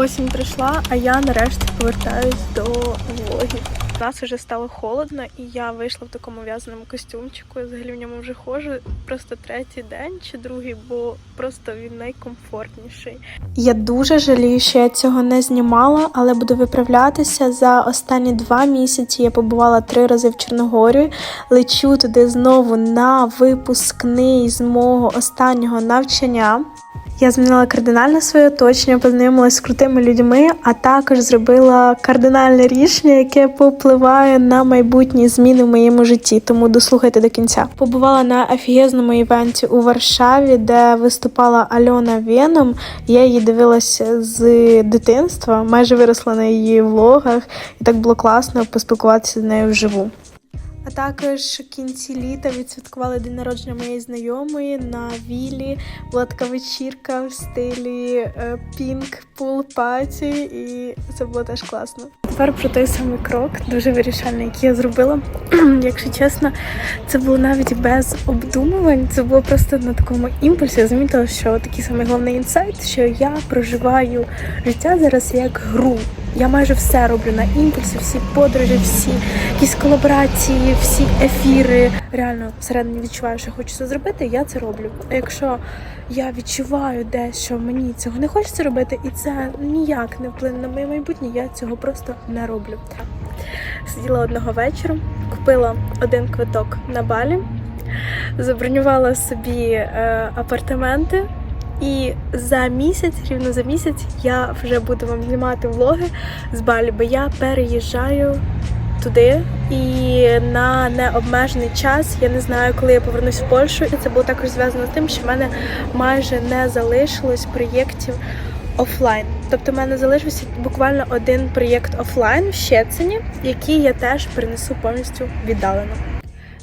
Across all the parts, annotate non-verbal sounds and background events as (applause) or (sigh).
Осінь прийшла, а я нарешті повертаюсь до влогів. У нас вже стало холодно, і я вийшла в такому в'язаному костюмчику. Взагалі в ньому вже ходжу просто третій день чи другий, бо просто він найкомфортніший. Я дуже жалію, що я цього не знімала, але буду виправлятися. За останні два місяці я побувала три рази в Чорногорії. Лечу туди знову на випускний з мого останнього навчання. Я змінила кардинально своє оточення, познайомилася з крутими людьми, а також зробила кардинальне рішення, яке попливає на майбутні зміни в моєму житті. Тому дослухайте до кінця. Побувала на офігезному івенті у Варшаві, де виступала Альона Веном. Я її дивилася з дитинства, майже виросла на її влогах, і так було класно поспілкуватися з нею вживу. А також в кінці літа відсвяткували день народження моєї знайомої на вілі. Була така вечірка в стилі е, пінк пул паті, і це було теж класно. Тепер про той самий крок, дуже вирішальний, який я зробила. (clears throat) Якщо чесно, це було навіть без обдумувань. Це було просто на такому імпульсі. Я замітила, що такий самий головний інсайт, що я проживаю життя зараз як гру. Я майже все роблю на імпульсі, всі подорожі, всі якісь колаборації, всі ефіри. Реально всередині відчуваю, що хочу це зробити, я це роблю. А якщо я відчуваю десь, що мені цього не хочеться робити, і це ніяк не вплине на моє майбутнє, я цього просто не роблю. Сиділа одного вечора, купила один квиток на балі, забронювала собі е, апартаменти. І за місяць, рівно за місяць, я вже буду вам знімати влоги з Балі, бо я переїжджаю туди і на необмежений час. Я не знаю, коли я повернусь в Польщу. І це було також зв'язано з тим, що в мене майже не залишилось проєктів офлайн. Тобто в мене залишився буквально один проєкт офлайн в Щецині, який я теж перенесу повністю віддалено.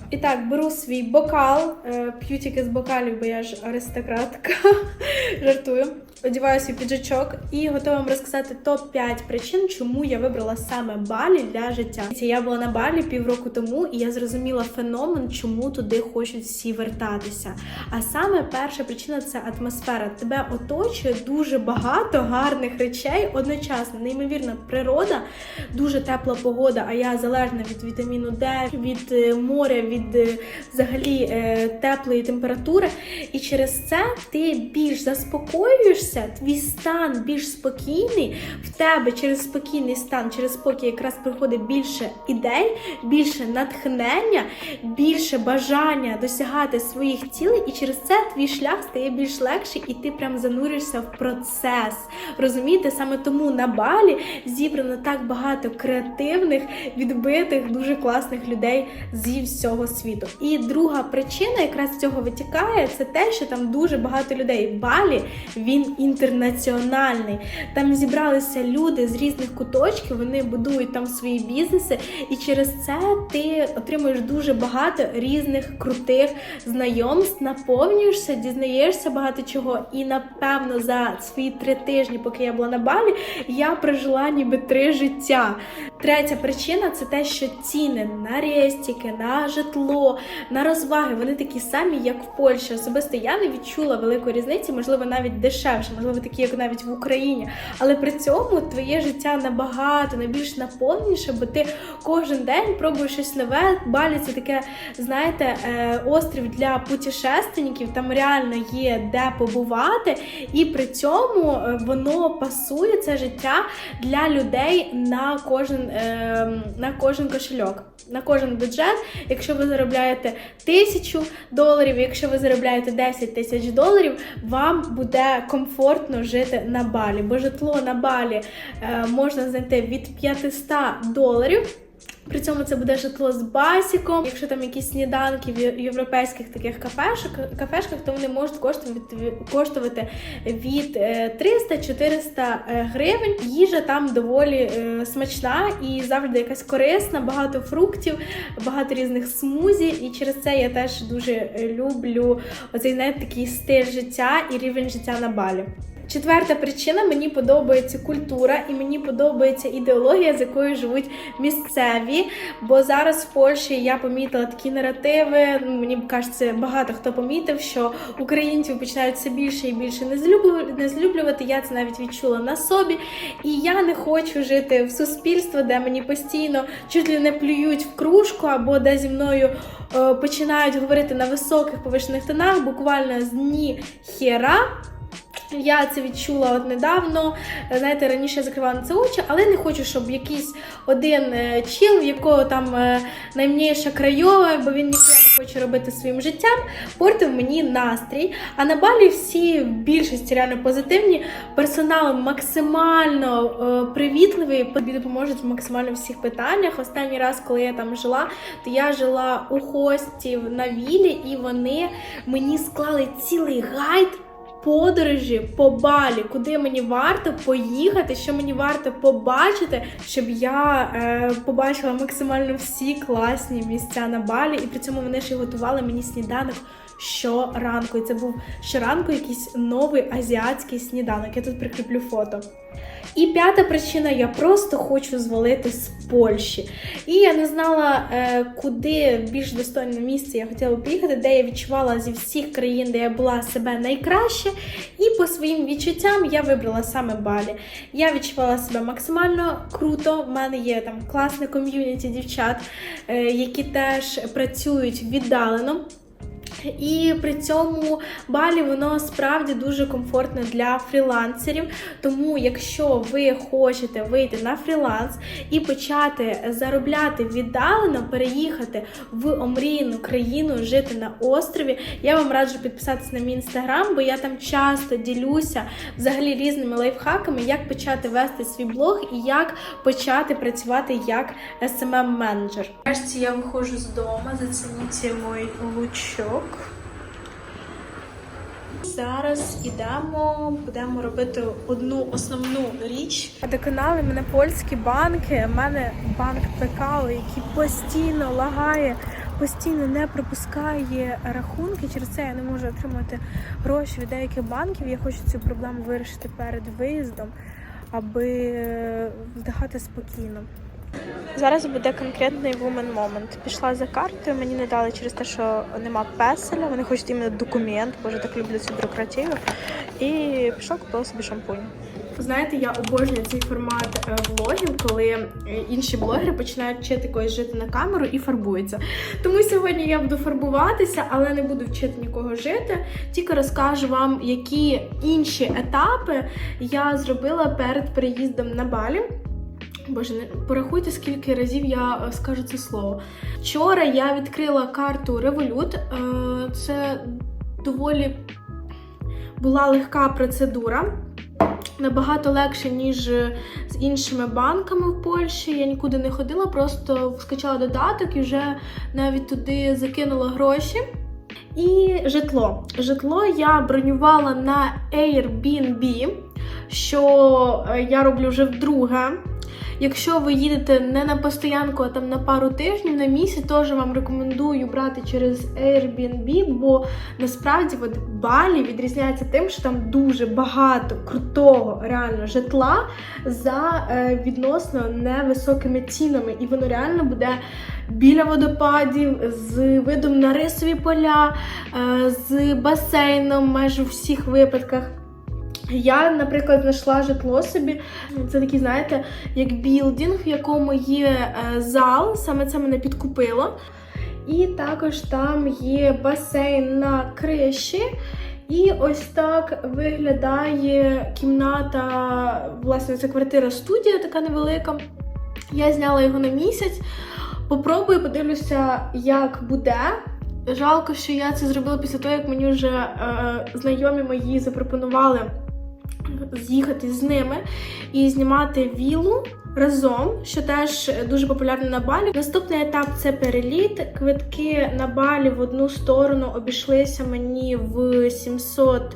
І так, беру свій бокал, е, п'ю з бокалів, бо я ж аристократка. (laughs) Жартую. Одіваю свій піджачок і готова вам розказати топ-5 причин, чому я вибрала саме Балі для життя. Я була на Балі півроку тому, і я зрозуміла феномен, чому туди хочуть всі вертатися. А саме перша причина це атмосфера. Тебе оточує дуже багато гарних речей одночасно. Неймовірна природа, дуже тепла погода. А я залежна від вітаміну Д, від е, моря, від е, взагалі е, теплої температури. І через це ти більш заспокоюєшся, твій стан більш спокійний. В тебе через спокійний стан, через спокій якраз приходить більше ідей, більше натхнення, більше бажання досягати своїх цілей, і через це твій шлях стає більш легший, і ти прям зануришся в процес. Розумієте, саме тому на балі зібрано так багато креативних, відбитих, дуже класних людей зі всього світу. І друга причина, якраз з цього витікає, це те, що там дуже багато людей. Балі він інтернаціональний. Там зібралися люди з різних куточків, вони будують там свої бізнеси, і через це ти отримуєш дуже багато різних крутих знайомств, наповнюєшся, дізнаєшся багато чого. І напевно за свої три тижні, поки я була на балі, я прожила ніби три життя. Третя причина це те, що ціни на рестіки, на житло, на розваги вони такі самі, як в Польщі. Особисто я не відчула великої різниці, можливо, навіть дешевше, можливо, такі, як навіть в Україні. Але при цьому твоє життя набагато найбільш наповніше, бо ти кожен день пробуєш щось нове. Балі це таке, знаєте, е, острів для путешественників, там реально є де побувати, і при цьому е, воно пасує це життя для людей на кожен, е, на кожен кошельок, на кожен бюджет. Якщо ви заробляєте тисячу доларів, якщо ви заробляєте 10 тисяч доларів, вам буде комфортно жити на балі, бо житло на балі е, можна знайти від 500 доларів. При цьому це буде житло з басіком. Якщо там якісь сніданки в європейських таких кафешок, кафешках, то вони можуть коштувати, від е, 300-400 гривень. Їжа там доволі е, смачна і завжди якась корисна, багато фруктів, багато різних смузі. І через це я теж дуже е, люблю оцей знаєте, такий стиль життя і рівень життя на балі. Четверта причина мені подобається культура і мені подобається ідеологія, з якою живуть місцеві. Бо зараз в Польщі я помітила такі наративи. Ну, мені кажеться, багато хто помітив, що українців починають все більше і більше не злюблювати. Я це навіть відчула на собі. І я не хочу жити в суспільстві, де мені постійно чуть ли не плюють в кружку, або де зі мною е, починають говорити на високих повишених тонах, буквально з ні хера. Я це відчула от недавно. Знаєте, раніше я закривала на це очі, але не хочу, щоб якийсь один е, чіл, в якого там е, наймніша крайова, бо він ніхто не хоче робити своїм життям, портив мені настрій. А на балі всі в більшості реально позитивні. Персонал максимально е, привітливий, тобі допоможуть в максимально всіх питаннях. Останній раз, коли я там жила, то я жила у хостів на вілі, і вони мені склали цілий гайд подорожі по балі, куди мені варто поїхати, що мені варто побачити, щоб я е, побачила максимально всі класні місця на балі, і при цьому вони ще готували мені сніданок. Щоранку, і це був щоранку якийсь новий азіатський сніданок. Я тут прикріплю фото. І п'ята причина я просто хочу звалити з Польщі. І я не знала, е, куди більш достойне місце я хотіла поїхати, де я відчувала зі всіх країн, де я була себе найкраще. І по своїм відчуттям я вибрала саме Балі. Я відчувала себе максимально круто. В мене є там класне ком'юніті дівчат, е, які теж працюють віддалено. І при цьому балі воно справді дуже комфортне для фрілансерів. Тому, якщо ви хочете вийти на фріланс і почати заробляти віддалено, переїхати в омріяну країну, жити на острові, я вам раджу підписатися на мій інстаграм, бо я там часто ділюся взагалі різними лайфхаками, як почати вести свій блог і як почати працювати як smm менеджер Нарешті я виходжу з дому, зацініть мій лучок. Зараз ідемо, будемо робити одну основну річ. Доконали мене польські банки. У мене банк Пекао, який постійно лагає, постійно не пропускає рахунки. Через це я не можу отримати гроші від деяких банків. Я хочу цю проблему вирішити перед виїздом, аби вдихати спокійно. Зараз буде конкретний woman moment. Пішла за картою, мені не дали через те, що нема песеля. Вони хочуть іменно документ, боже, так люблю цю бюрократію. І пішла купила собі шампунь. Знаєте, я обожнюю цей формат е, влогів, коли інші блогери починають вчити когось жити на камеру і фарбуються. Тому сьогодні я буду фарбуватися, але не буду вчити нікого жити. Тільки розкажу вам, які інші етапи я зробила перед переїздом на Балі. Боже, не порахуйте, скільки разів я е, скажу це слово. Вчора я відкрила карту Revolut. Е, Це доволі була легка процедура. Набагато легше, ніж з іншими банками в Польщі. Я нікуди не ходила, просто скачала додаток і вже навіть туди закинула гроші. І житло. Житло я бронювала на Airbnb, що е, я роблю вже вдруге. Якщо ви їдете не на постоянку, а там на пару тижнів на місяць, теж вам рекомендую брати через Airbnb, бо насправді от Балі відрізняється тим, що там дуже багато крутого реально житла за е, відносно невисокими цінами, і воно реально буде біля водопадів, з видом на рисові поля, е, з басейном майже у всіх випадках. Я, наприклад, знайшла житло собі. Це такий, знаєте, як білдинг, в якому є е, зал, саме це мене підкупило. І також там є басейн на криші. І ось так виглядає кімната, власне, це квартира-студія така невелика. Я зняла його на місяць. Попробую, подивлюся, як буде. Жалко, що я це зробила після того, як мені вже е, знайомі мої запропонували з'їхати з ними і знімати вілу разом, що теж дуже популярно на балі. Наступний етап це переліт. Квитки на балі в одну сторону обійшлися мені в 700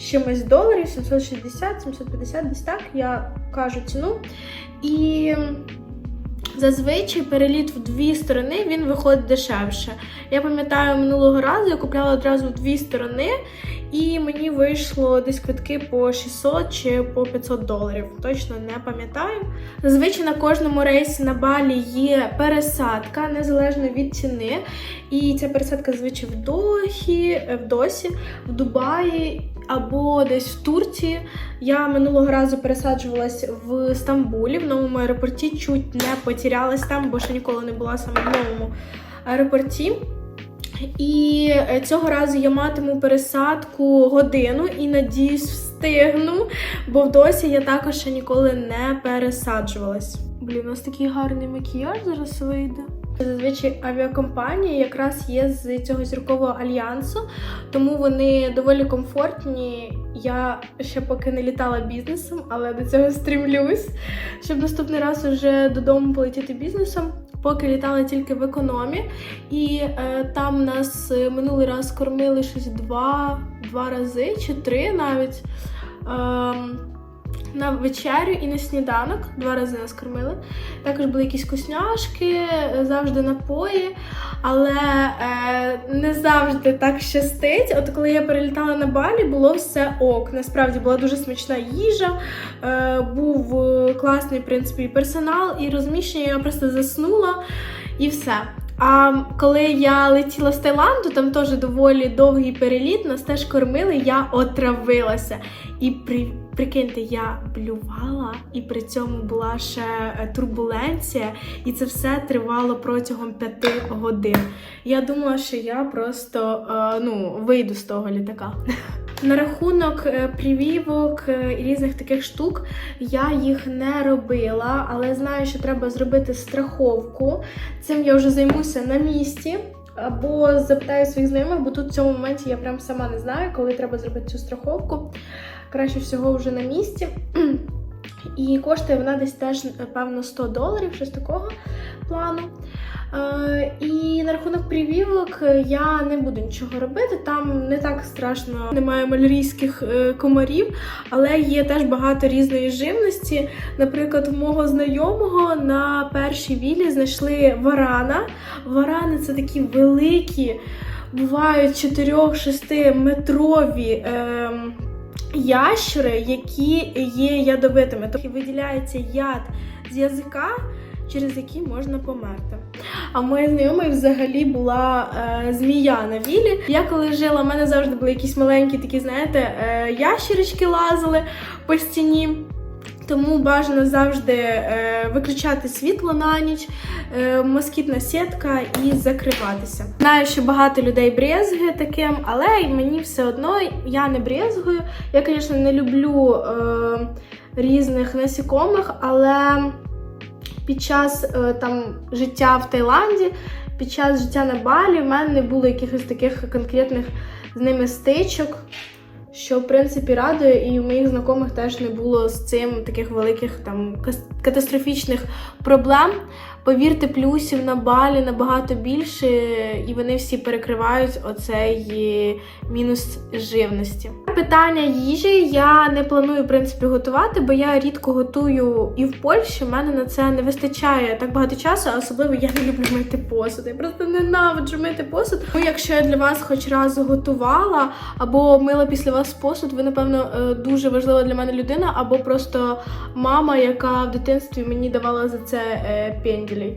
чимось доларів, 760, 750, десь так я кажу ціну. І Зазвичай переліт в дві сторони він виходить дешевше. Я пам'ятаю, минулого разу я купляла одразу в дві сторони, І мені вийшло десь квитки по 600 чи по 500 доларів. Точно не пам'ятаю. Зазвичай на кожному рейсі на Балі є пересадка, незалежно від ціни. І ця пересадка зазвичай в Дохі, в Досі, в Дубаї або десь в Турції. Я минулого разу пересаджувалась в Стамбулі, в новому аеропорті, чуть не потерялась там, бо ще ніколи не була саме в новому аеропорті. І е, цього разу я матиму пересадку годину і надіюсь встигну, бо досі я також ще ніколи не пересаджувалась. Блін, у нас такий гарний макіяж зараз вийде. Зазвичай авіакомпанії якраз є з цього зіркового альянсу, тому вони доволі комфортні. Я ще поки не літала бізнесом, але до цього стрімлюсь, щоб наступний раз уже додому полетіти бізнесом. Поки літала тільки в економі, і е, там нас е, минулий раз кормили щось два, два рази чи три навіть. Ем, на вечерю і на сніданок два рази нас кормили. Також були якісь кусняшки, е, завжди напої, але е, не завжди так щастить. От коли я перелітала на балі, було все ок. Насправді була дуже смачна їжа, е, був е, класний в принципі, персонал, і розміщення я просто заснула і все. А коли я летіла з Таїланду, там теж доволі довгий переліт, нас теж кормили, я отравилася. І при, прикиньте, я блювала, і при цьому була ще е, турбуленція, і це все тривало протягом п'яти годин. Я думала, що я просто е, ну, вийду з того літака. (laughs) На рахунок е, привівок і різних таких штук я їх не робила, але знаю, що треба зробити страховку. Цим я вже займуся на місці. Або запитаю своїх знайомих, бо тут в цьому моменті я прям сама не знаю, коли треба зробити цю страховку. Краще всього вже на місці. І коштує вона десь теж, певно, 100 доларів, щось такого плану. Е, і на рахунок привівок я не буду нічого робити. Там не так страшно, немає малярійських е, комарів, але є теж багато різної живності. Наприклад, у мого знайомого на першій вілі знайшли варана. Варани це такі великі, бувають 4-6 метрові. Е, Ящери, які є ядовитими, тобто виділяється яд з язика, через який можна померти. А моя знайома взагалі була е, змія на вілі. Я коли жила, в мене завжди були якісь маленькі такі, знаєте, е, ящерички лазили по стіні. Тому бажано завжди е, виключати світло на ніч, е, москітна сітка і закриватися. Знаю, що багато людей брезгує таким, але мені все одно я не брезгую. Я, звісно, не люблю е, різних насікомих, але під час там життя в Таїланді, під час життя на Балі в мене не було якихось таких конкретних з ними стичок. Що в принципі радує, і у моїх знайомих теж не було з цим таких великих там катастрофічних проблем. Повірте, плюсів на балі набагато більше, і вони всі перекривають оцей мінус живності. Питання їжі я не планую в принципі готувати, бо я рідко готую і в Польщі. У мене на це не вистачає так багато часу, а особливо я не люблю мити посуд. Я просто ненавиджу мити посуд. Ну, якщо я для вас хоч раз готувала або мила після вас посуд, ви напевно е, дуже важлива для мене людина, або просто мама, яка в дитинстві мені давала за це е, пенділі.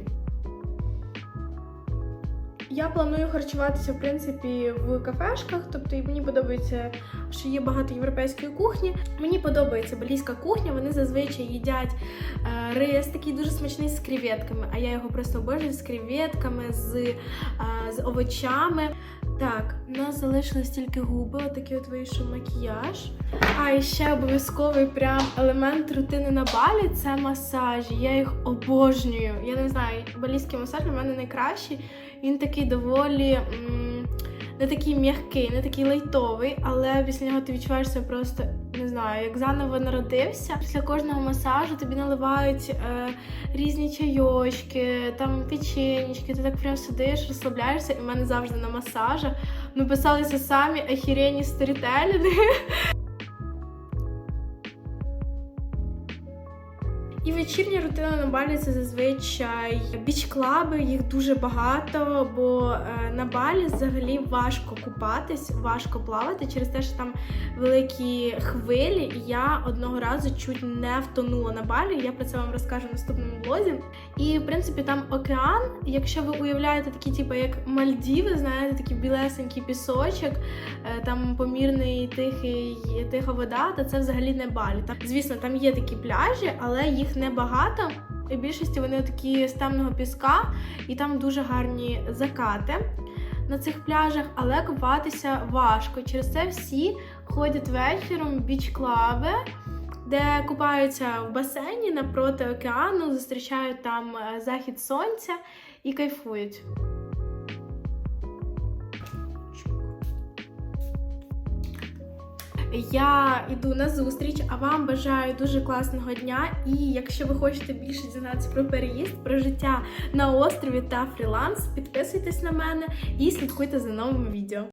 Я планую харчуватися в принципі в кафешках, тобто мені подобається, що є багато європейської кухні. Мені подобається балійська кухня. Вони зазвичай їдять е, рис, такий дуже смачний з креветками. А я його просто обожнюю з креветками, з, е, з овочами. Так, у нас залишились тільки губи, отакий от вийшов макіяж. А і ще обов'язковий прям елемент рутини на балі це масажі. Я їх обожнюю. Я не знаю, балійський масаж для мене найкращий. Він такий доволі не такий м'який, не такий лайтовий, але після нього ти відчуваєш себе просто не знаю, як заново народився. Після кожного масажу тобі наливають е, різні чайочки, там печенечки, ти так прям сидиш, розслабляєшся, і в мене завжди на масажах. Ну, писалися самі ахірені сторітелінги. Вечірня рутина на Балі це зазвичай біч-клаби, їх дуже багато, бо е, на Балі взагалі важко купатись, важко плавати через те, що там великі хвилі. І я одного разу чуть не втонула на Балі. Я про це вам розкажу в наступному влозі. І в принципі там океан. Якщо ви уявляєте такі, типу, як Мальдіви, знаєте, такий білесенький пісочок, е, там помірний тихий тиха вода, то це взагалі не Балі. Там, звісно, там є такі пляжі, але їх небагато. У більшості вони такі з темного піска, і там дуже гарні закати на цих пляжах, але купатися важко. Через це всі ходять вечором в біч-клаби, де купаються в басейні напроти океану, зустрічають там е, захід сонця і кайфують. Я йду на зустріч, а вам бажаю дуже класного дня. І якщо ви хочете більше дізнатися про переїзд, про життя на острові та фріланс, підписуйтесь на мене і слідкуйте за новими відео.